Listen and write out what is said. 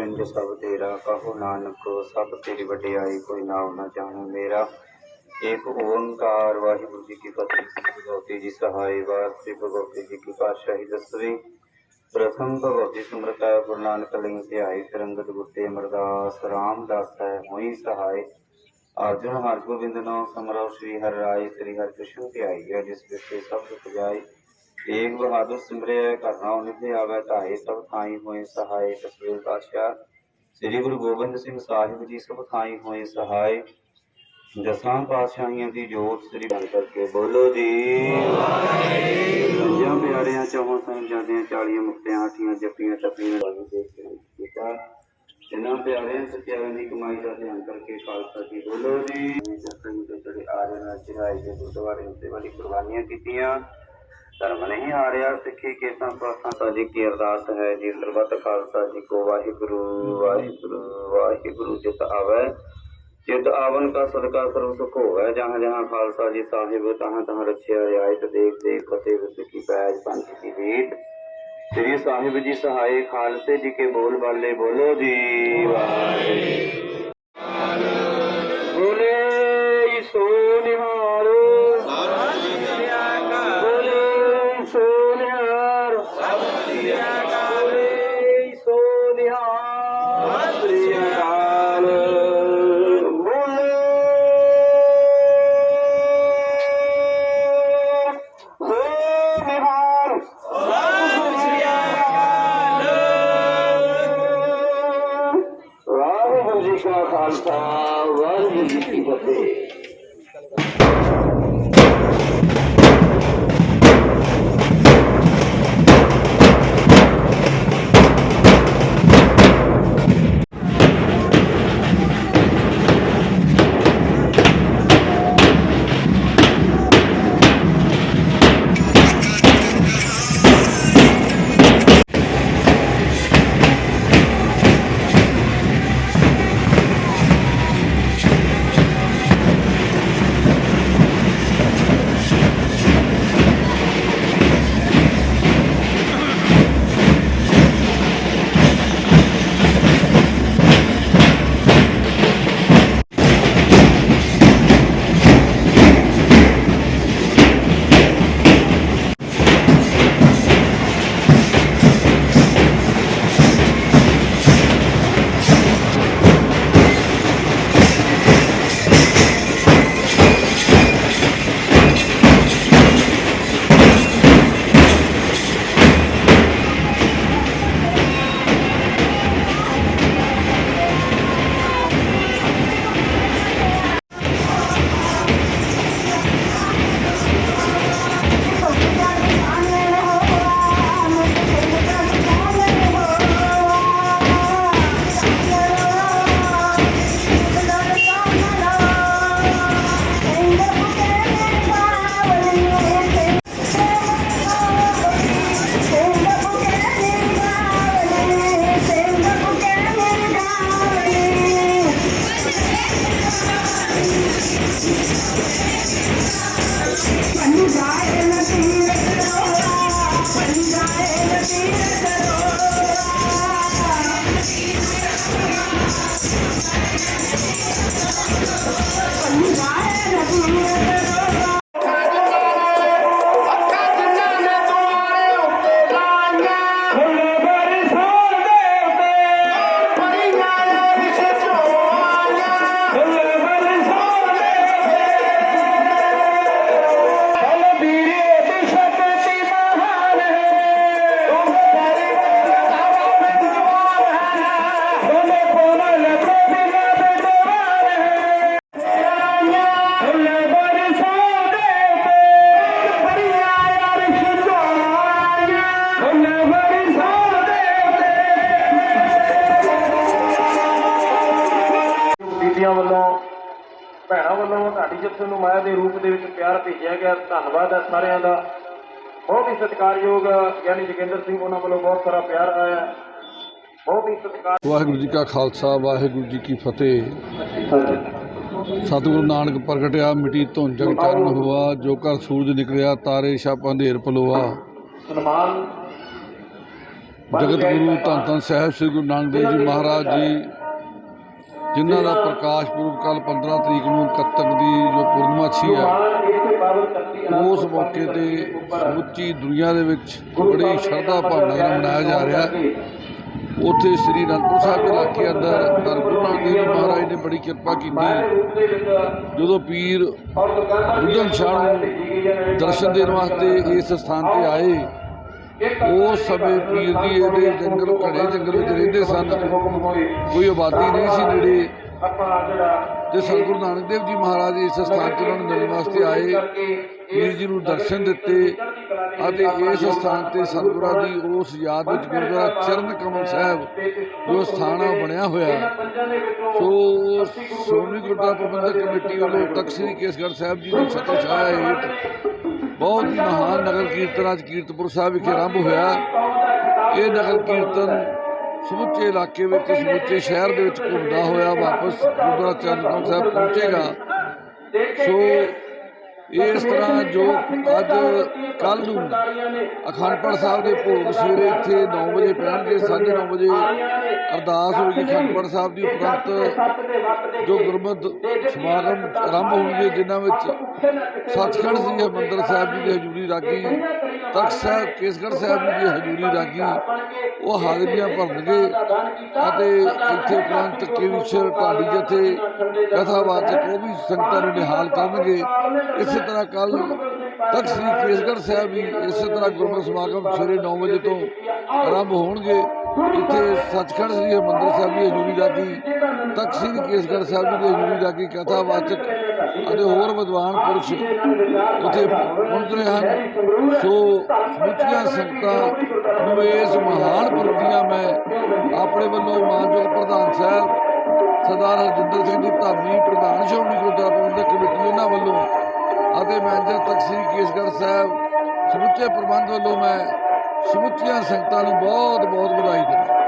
ਪਿੰਡ ਸਭ ਤੇਰਾ, ਕਹੋ ਨਾਨਕ, ਸਭ ਤੇਰੀ ਵਡਿਆਈ, ਕੋਈ ਨਾਮ ਨਾ ਜਾਣੋ ਮੇਰਾ। ਏਕ ਓੰਕਾਰ, ਵਾਹਿਗੁਰੂ ਜੀ ਕੀ ਫਤਿਹ। ਭਗਵਤੀ ਜੀ ਸਹਾਈ ਵਾਰ ਭਗਵਤੀ ਜੀ ਕੀ ਪਾਤਸ਼ਾਹੀ ਦਸਵੀਂ। ਪ੍ਰਥਮ ਭਗਵਤੀ ਸਿਮਰਤਾ, ਗੁਰੂ ਨਾਨਕ ਲਿੰਗ ਧਿਆਈ ਫਿਰੰਗਤ ਗੁੱਤੇ ਅਮਰਦਾਸ, ਰਾਮਦਾਸ ਹੈ ਹੋਈ ਸਹਾਈ। ਅਰਜੁਨ ਹਰਗੋਬਿੰਦ ਨਾਮ ਸਮਰੋ ਸ੍ਰੀ ਹਰਿ ਰਾਏ, ਸ੍ਰੀ ਹਰਿ ਕ੍ਰਿਸ਼ਨ ਧਿਆਈ ਹੈ, ਜਿਸ ਵਿੱਚ ਸਭ ਸੁਖ ਜਾਈ ਏਕ ਬਹਾਦਰ ਸਿਮਰਿਆ ਕਰਨਾ ਉਹਨੇ ਆਵੇ ਧਾਏ, ਸਭ ਥਾਈ ਹੋਏ ਸਹਾਈ ਤਸਵੀਰ ਪਾਤਸ਼ਾਹ ਸ੍ਰੀ ਗੁਰੂ ਗੋਬਿੰਦ ਸਿੰਘ ਸਾਹਿਬ ਜੀ ਸਭ ਥਾਈ ਹੋਏ ਸਹਾਈ ਦਸਾਂ ਪਾਤਸ਼ਾਹੀਆਂ ਦੀ ਜੋਤ ਸ੍ਰੀ ਬਣ ਕਰਕੇ ਬੋਲੋ ਜੀ। ਪੰਜਾਂ ਪਿਆਰਿਆਂ, ਚੌਹਾਂ ਸਾਹਿਬਜ਼ਾਦਿਆਂ ਚਾਲੀਆਂ ਮੁਕਤਿਆਂ, ਆਠੀਆਂ ਜੱਪੀਆਂ ਟੱਪੀਆਂ ਵਾਲੀ ਦੇਖ ਕੀਤਾ ਇਹਨਾਂ ਪਿਆਰਿਆਂ, ਸੱਚਿਆਰਿਆਂ ਦੀ ਕਮਾਈ ਦਾ ਧਿਆਨ ਕਰਕੇ ਖਾਲਸਾ ਜੀ ਬੋਲੋ ਜੀ। ਜਸਨ ਦੇ ਜਿਹੜੇ ਆਰਿਆ ਨਾਲ ਚੜਾਈ ਦੇ ਗੁਰਦੁਆਰੇ ਉੱਤੇ ਵਾਲੀ ਕੁਰਬਾਨੀਆਂ ਕੀਤੀਆਂ। ਧਰਮ ਨਹੀਂ ਹਾਰਿਆ, ਸਿੱਖੀ ਕੇ ਸੰਪਾਸਾਂ ਸਾਜੀ ਕੀ ਅਰਦਾਸ ਹੈ ਜੀ। ਸਰਬੱਤ ਖਾਲਸਾ ਜੀ ਕੋ ਵਾਹਿਗੁਰੂ ਵਾਹਿਗੁਰੂ ਵਾਹਿਗੁਰੂ ਜਿਤ ਆਵੈ। ਜਿਤ ਆਵਨ ਕਾ ਸਦਕਾ ਸਰਬ ਸੁਖ ਹੋਵੇ। ਜਹਾਂ ਜਹਾਂ ਖਾਲਸਾ ਜੀ ਸਾਹਿਬ, ਤਹਾਂ ਤਹਾਂ ਰਛਿਆ ਰਿਆਇਤ ਦੇਖ ਦੇਖ ਫਤਿਹ ਵਿਸ ਕੀ ਪੈਜ ਪੰਜ ਕੀ ਰੀਤ। ਸ੍ਰੀ ਸਾਹਿਬ ਜੀ ਸਹਾਏ ਖਾਲਸੇ ਜੀ ਕੇ ਬੋਲ ਬਾਲੇ ਬੋਲੋ ਜੀ। ਵਾਹਿਗੁਰੂ। ਖਾਲਸਾ ਵਾਹਿਗੁਰੂ ਜੀ ਕੀ ਫਤਿਹ ਬੀਬੀਆਂ ਵੱਲੋਂ ਭੈਣਾਂ ਵੱਲੋਂ ਤੁਹਾਡੀ ਜੱਥੇ ਨੂੰ ਮਾਇਆ ਦੇ ਰੂਪ ਦੇ ਵਿੱਚ ਪਿਆਰ ਭੇਜਿਆ ਗਿਆ। ਧੰਨਵਾਦ ਹੈ ਸਾਰਿਆਂ ਦਾ। ਬਹੁਤ ਹੀ ਸਤਿਕਾਰਯੋਗ ਗਿਆਨੀ ਜੋਗਿੰਦਰ ਸਿੰਘ ਉਹਨਾਂ ਵੱਲੋਂ ਬਹੁਤ ਸਾਰਾ ਪਿਆਰ ਆਇਆ। ਬਹੁਤ ਹੀ ਸਤਿਕਾਰ ਵਾਹਿਗੁਰੂ ਜੀ ਕਾ ਖਾਲਸਾ ਵਾਹਿਗੁਰੂ ਜੀ ਕੀ ਫਤਿਹ। ਸਤਿਗੁਰੂ ਨਾਨਕ ਪ੍ਰਗਟਿਆ ਮਿਟੀ ਧੁੰਦ ਜਗ ਚਾਨਣ ਹੋਆ ਜੋ ਕਰ ਸੂਰਜ ਨਿਕਲਿਆ ਤਾਰੇ ਛਾਪ ਅੰਧੇਰ ਪਲੋਆ। ਸਨਮਾਨ। ਜਗਤ ਗੁਰੂ ਧੰਨ ਧੰਨ ਸਾਹਿਬ ਸ੍ਰੀ ਗੁਰੂ ਨਾਨਕ ਦੇਵ ਜੀ ਮਹਾਰਾਜ ਜੀ ਜਿਨ੍ਹਾਂ ਦਾ ਪ੍ਰਕਾਸ਼ ਪੁਰਬ ਕੱਲ 15 ਤਰੀਕ ਨੂੰ ਕੱਤਕ ਦੀ ਜੋ ਪੂਰਨਮਾਸ਼ੀ ਹੈ ਉਸ ਮੌਕੇ ਤੇ ਸਮੁੱਚੀ ਦੁਨੀਆ ਦੇ ਵਿੱਚ ਬੜੀ ਸ਼ਰਧਾ ਭਾਵਨਾ ਨਾਲ ਮਨਾਇਆ ਜਾ ਰਿਹਾ। ਉੱਥੇ ਸ੍ਰੀ ਅਨੰਦਪੁਰ ਸਾਹਿਬ ਦੇ ਇਲਾਕੇ ਅੰਦਰ ਧੰਨ ਦੇਵ ਮਹਾਰਾਜ ਨੇ ਬੜੀ ਕਿਰਪਾ ਕੀਤੀ। ਜਦੋਂ ਪੀਰ ਬੁੱਢਨ ਸ਼ਾਹ ਨੂੰ ਦਰਸ਼ਨ ਦੇਣ ਵਾਸਤੇ ਇਸ ਸਥਾਨ ਤੇ ਆਏ ਉਸ ਸਮੇਂ ਪੀਰ ਜੀ ਇਹਦੇ ਜੰਗਲ, ਘਣੇ ਜੰਗਲ ਵਿੱਚ ਰਹਿੰਦੇ ਸਨ, ਕੋਈ ਆਬਾਦੀ ਨਹੀਂ ਸੀ ਨੇੜੇ। ਤੇ ਸਤਿਗੁਰੂ ਨਾਨਕ ਦੇਵ ਜੀ ਮਹਾਰਾਜ ਇਸ ਸਥਾਨ ਤੇ ਉਹਨਾਂ ਨੂੰ ਮਿਲਣ ਵਾਸਤੇ ਆਏ। ਪੀਰ ਜੀ ਨੂੰ ਦਰਸ਼ਨ ਦਿੱਤੇ ਅਤੇ ਇਸ ਸਥਾਨ ਤੇ ਸਤਿਗੁਰਾਂ ਦੀ ਉਸ ਯਾਦ ਵਿੱਚ ਗੁਰਦੁਆਰਾ ਚਰਨ ਕਮਲ ਸਾਹਿਬ, ਜੋ ਸਥਾਨ ਬਣਿਆ ਹੋਇਆ। ਸੋ ਸ਼੍ਰੋਮਣੀ ਗੁਰਦੁਆਰਾ ਪ੍ਰਬੰਧਕ ਕਮੇਟੀ ਵੱਲੋਂ ਤਖਤ ਸ੍ਰੀ ਕੇਸਗੜ੍ਹ ਸਾਹਿਬ ਜੀ ਦੀ ਛਤਰ ਛਾਇਆ ਹੇਠ ਬਹੁਤ ਹੀ ਮਹਾਨ ਨਗਰ ਕੀਰਤਨ ਅੱਜ ਕੀਰਤਪੁਰ ਸਾਹਿਬ ਵਿਖੇ ਆਰੰਭ ਹੋਇਆ। ਇਹ ਨਗਰ ਕੀਰਤਨ ਸਮੁੱਚੇ ਇਲਾਕੇ ਵਿੱਚ, ਸਮੁੱਚੇ ਸ਼ਹਿਰ ਦੇ ਵਿੱਚ ਘੁੰਮਦਾ ਹੋਇਆ ਵਾਪਸ ਗੁਰਦੁਆਰਾ ਚਰਨਕਮਲ ਸਾਹਿਬ ਪਹੁੰਚੇਗਾ। ਸੋ ਇਸ ਤਰ੍ਹਾਂ ਜੋ ਅੱਜ ਕੱਲ ਨੂੰ ਅਖੰਡਪੜ ਸਾਹਿਬ ਦੇ ਭੋਗ ਸਵੇਰੇ ਇੱਥੇ 9 ਵਜੇ ਪੈਣਗੇ 9:30 ਵਜੇ ਅਰਦਾਸ ਹੋਏਗੀ ਅਖੰਡ ਪਾਠ ਸਾਹਿਬ ਦੀ, ਉਪਰੰਤ ਜੋ ਗੁਰਮਤਿ ਸਮਾਗਮ ਆਰੰਭ ਹੋਣਗੇ, ਜਿਨ੍ਹਾਂ ਵਿੱਚ ਸੱਚਖੰਡ ਸ੍ਰੀ ਹਰਿਮੰਦਰ ਸਾਹਿਬ ਜੀ ਦੇ ਹਜ਼ੂਰੀ ਰਾਗੀ ਤਖਤ ਸਾਹਿਬ, ਕੇਸਗੜ੍ਹ ਸਾਹਿਬ ਦੀ ਹਜ਼ੂਰੀ ਰਾਗੀ, ਉਹ ਹਾਜ਼ਰੀਆਂ ਭਰਨਗੇ ਅਤੇ ਇੱਥੇ ਉਪਰੰਤ ਕੇਵੀਸ਼ਰ ਢਾਡੀ ਜਥੇ, ਕਥਾਵਾਚਕ ਉਹ ਵੀ ਸੰਗਤਾਂ ਨੂੰ ਨਿਹਾਲ ਕਰਨਗੇ। ਇਸੇ ਤਰ੍ਹਾਂ ਕੱਲ ਤਖਤ ਸ੍ਰੀ ਕੇਸਗੜ੍ਹ ਸਾਹਿਬ ਵੀ ਇਸੇ ਤਰ੍ਹਾਂ ਗੁਰਮਤਿ ਸਮਾਗਮ ਸਵੇਰੇ 9 ਵਜੇ ਤੋਂ ਆਰੰਭ ਹੋਣਗੇ। ਇੱਥੇ ਸੱਚਖੰਡ ਸ੍ਰੀ ਹਰਿਮੰਦਰ ਸਾਹਿਬ ਦੀ ਹਜ਼ੂਰੀ ਰਾਗੀ ਤਖਤ ਸ੍ਰੀ ਕੇਸਗੜ੍ਹ ਸਾਹਿਬ ਜੀ ਦੀ ਹਜ਼ੂਰੀ ਰਾਗੀ ਕਥਾਵਾਚਕ ਅਤੇ ਹੋਰ ਵਿਦਵਾਨ ਪੁਰਸ਼ ਉੱਥੇ ਪਹੁੰਚ ਰਹੇ ਹਨ। ਸੋ ਸਮੁੱਚੀਆਂ ਸੰਗਤਾਂ ਨੂੰ ਇਸ ਮਹਾਨ ਪੁਰਬ ਦੀਆਂ ਮੈਂ ਆਪਣੇ ਵੱਲੋਂ ਮਾਨਯੋਗ ਪ੍ਰਧਾਨ ਸਾਹਿਬ ਸਰਦਾਰ ਹਰਜਿੰਦਰ ਸਿੰਘ ਜੀ ਧਾਮੀ ਪ੍ਰਧਾਨ ਸ਼੍ਰੋਮਣੀ ਗੁਰਦੁਆਰਾ ਪ੍ਰਬੰਧਕ ਕਮੇਟੀ ਉਹਨਾਂ ਵੱਲੋਂ ਅਤੇ ਮੈਨੇਜਰ ਤਖਤ ਸ੍ਰੀ ਕੇਸਗੜ੍ਹ ਸਾਹਿਬ ਸਮੁੱਚੇ ਪ੍ਰਬੰਧ ਵੱਲੋਂ ਮੈਂ ਸਮੁੱਚੀਆਂ ਸੰਗਤਾਂ ਨੂੰ ਬਹੁਤ ਬਹੁਤ ਵਧਾਈ ਦਿੰਦਾ